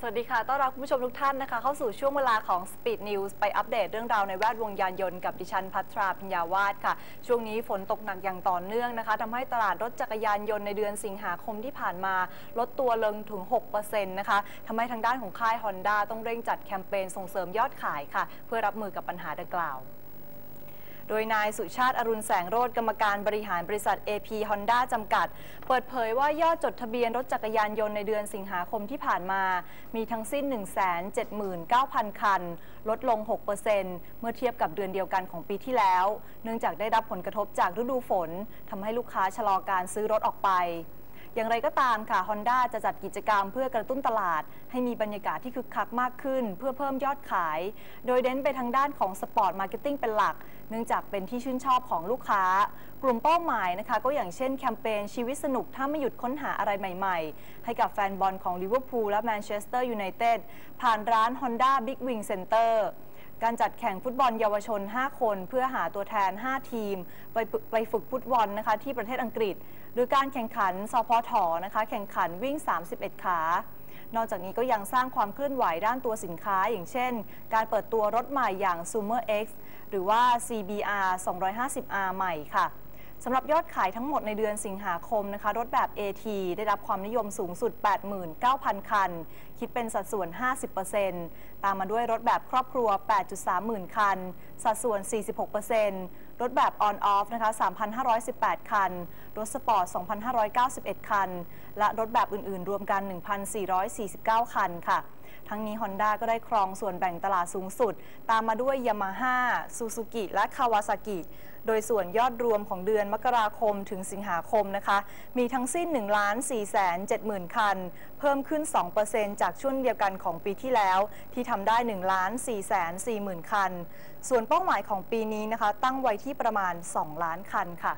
สวัสดีค่ะ ต้อนรับคุณผู้ชมทุกท่านนะคะ เข้าสู่ช่วงเวลาของ Speed News ไปอัปเดตเรื่องราวในแวดวงยานยนต์กับดิฉันพัทราพิญญาวาสค่ะ ช่วงนี้ฝนตกหนักอย่างต่อเนื่องนะคะทำให้ตลาดรถจักรยานยนต์ในเดือนสิงหาคมที่ผ่านมา ลดตัวลงถึง 6%นะคะทำให้ทางด้านของค่าย Honda ต้องเร่งจัดแคมเปญส่งเสริมยอดขายค่ะ เพื่อรับมือกับปัญหาดังกล่าว โดยนายสุชาติอรุณแสงโรธกรรมการบริหารบริษัท AP Honda จำกัด เปิดเผยว่ายอดจดทะเบียนรถจักรยานยนต์ในเดือนสิงหาคมที่ผ่านมา มีทั้งสิ้น 179,000 คัน ลดลง 6%เมื่อเทียบกับเดือนเดียวกันของปีที่แล้ว เนื่องจากได้รับผลกระทบจากฤดูฝนทำให้ลูกค้าชะลอการซื้อรถออกไป อย่างไรก็ตามค่ะ Honda จะจัดกิจกรรมเพื่อกระตุ้นตลาด ให้มีบรรยากาศที่คึกคักมากขึ้น เพื่อเพิ่มยอดขาย โดยเน้นไปทางด้านของสปอร์ตมาร์เก็ตติ้งเป็นหลัก เนื่องจากเป็นที่ชื่นชอบของลูกค้า กลุ่มเป้าหมายนะคะ ก็อย่างเช่นแคมเปญชีวิตสนุกถ้าไม่หยุดค้นหาอะไรใหม่ ๆ ให้กับแฟนบอลของลิเวอร์พูลและแมนเชสเตอร์ยูไนเต็ดผ่านร้าน Honda Big Wing Center การจัดแข่งฟุตบอลเยาวชน 5 คน เพื่อหาตัวแทน 5 ทีม ไปไปฝึกฟุตบอลนะคะที่ประเทศอังกฤษ หรือการแข่งขันสพทนะคะแข่งขันวิ่ง 31 ขานอกจากนี้ก็ยังสร้างความเคลื่อนไหวด้านตัวสินค้า อย่างเช่น การเปิดตัวรถใหม่อย่าง Sumer X หรือว่า CBR 250R ใหม่ค่ะ สำหรับยอดขายทั้งหมดในเดือนสิงหาคมนะคะรถแบบ AT ได้รับความนิยมสูงสุด 89,000 คัน คิดเป็นสัดส่วน 50%ตามมาด้วยรถแบบครอบครัว 8.3หมื่นคัน สัดส่วน 46%รถแบบ On-Off นะคะ 3,518 คัน รถสปอร์ต 2,591 คัน และรถแบบอื่น ๆ รวมกัน 1,449 คันค่ะ ทั้งนี้ Honda ก็ได้ครองส่วนแบ่งตลาดสูงสุด ตามมาด้วย Yamaha Suzuki และ Kawasaki โดยส่วนยอดรวมของเดือนมกราคมถึงสิงหาคมนะคะ มีทั้งสิ้น1 4 7 0 0 0 0 คัน เพิ่มขึ้น 2%จากช่วงเดียวกันของปีที่แล้ว ที่ทำได้1 4 4 0 0 0 0 คัน ส่วนเป้าหมายของปีนี้นะคะ ตั้งไว้ที่ประมาณ 2 ล้านคันค่ะ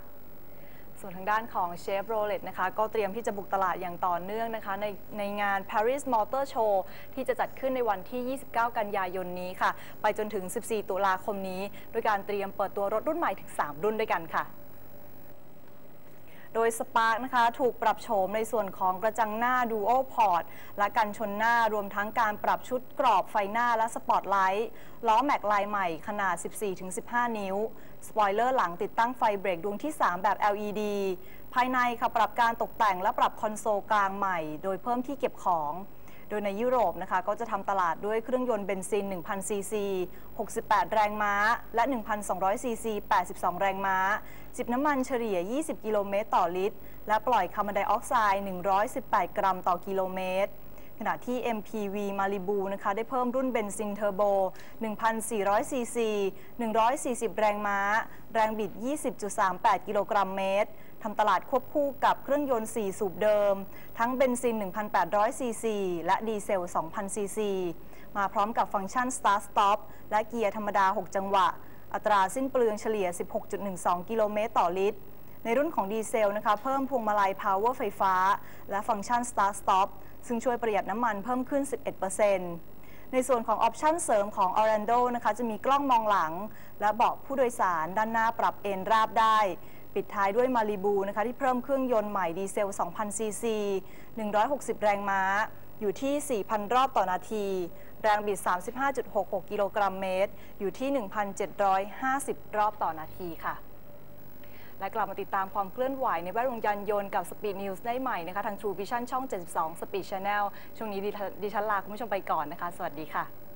ส่วนทางด้านของเชฟโรเลตนะคะก็เตรียมที่จะบุกตลาดอย่างต่อเนื่องนะคะในในงาน Paris Motor Show ที่จะจัดขึ้นในวันที่ 29 กันยายนนี้ค่ะ ไปจนถึง 14 ตุลาคมนี้ ด้วยการเตรียมเปิดตัวรถรุ่นใหม่ถึง 3 รุ่นด้วยกันค่ะ โดยสปาร์กนะคะถูกปรับโฉมในส่วนของกระจังหน้า Dual Port และกันชนหน้ารวมทั้งการปรับชุดกรอบไฟหน้าและสปอตไลท์ล้อแม็กลายใหม่ขนาด 14-15 นิ้ว สปอยเลอร์หลังติดตั้งไฟเบรกดวงที่ 3 แบบ LED ภายในค่ะปรับการตกแต่งและปรับคอนโซลกลางใหม่ โดยเพิ่มที่เก็บของ โดยในยุโรปนะคะก็จะทำตลาดด้วยเครื่องยนต์เบนซิน 1,000 ซีซี 68 แรงม้า และ 1,200 ซีซี 82 แรงม้า จิบน้ำมันเฉลี่ย 20 กิโลเมตรต่อลิตร และปล่อยคาร์บอนไดออกไซด์ 118 กรัมต่อกิโลเมตรขณะที่ MPV Malibu นะคะได้เพิ่มรุ่นเบนซินเทอร์โบ 1,400 ซีซี 140 แรงม้า แรงบิด 20.38 กิโลกรัมเมตร ทำตลาดควบคู่กับเครื่องยนต์ 4 สูบเดิม ทั้งเบนซิน 1,800 ซีซี และดีเซล 2,000 ซีซี มาพร้อมกับฟังก์ชัน Start Stop และเกียร์ธรรมดา 6 จังหวะ อัตราสิ้นเปลืองเฉลี่ย 16.12 กิโลเมตรต่อลิตร ในรุ่นของดีเซลนะคะเพิ่มพวงมาลัย Power ไฟฟ้า และฟังก์ชัน Start Stop ซึ่งช่วยประหยัดน้ำมันเพิ่มขึ้น 11%ในส่วนของออปชั่นเสริมของ Orlando นะคะจะมีกล้องมองหลัง และเบาะผู้โดยสารด้านหน้าปรับเอนราบได้ ปิดท้ายด้วยมารีบูนะคะที่เพิ่มเครื่องยนต์ใหม่ดีเซล 2,000 ซีซี 160 แรงม้า อยู่ที่ 4,000 รอบต่อนาที แรงบิด 35.66 กิโลกรัมเมตร อยู่ที่ 1,750 รอบต่อนาทีค่ะ และกลับมาติดตามความเคลื่อนไหวในแวดวงยานยนต์กับ Speed News ได้ใหม่นะคะทาง True Vision ช่อง 72 Speed Channel ช่วงนี้ดิฉันลาคุณผู้ชมไปก่อนนะคะ สวัสดีค่ะ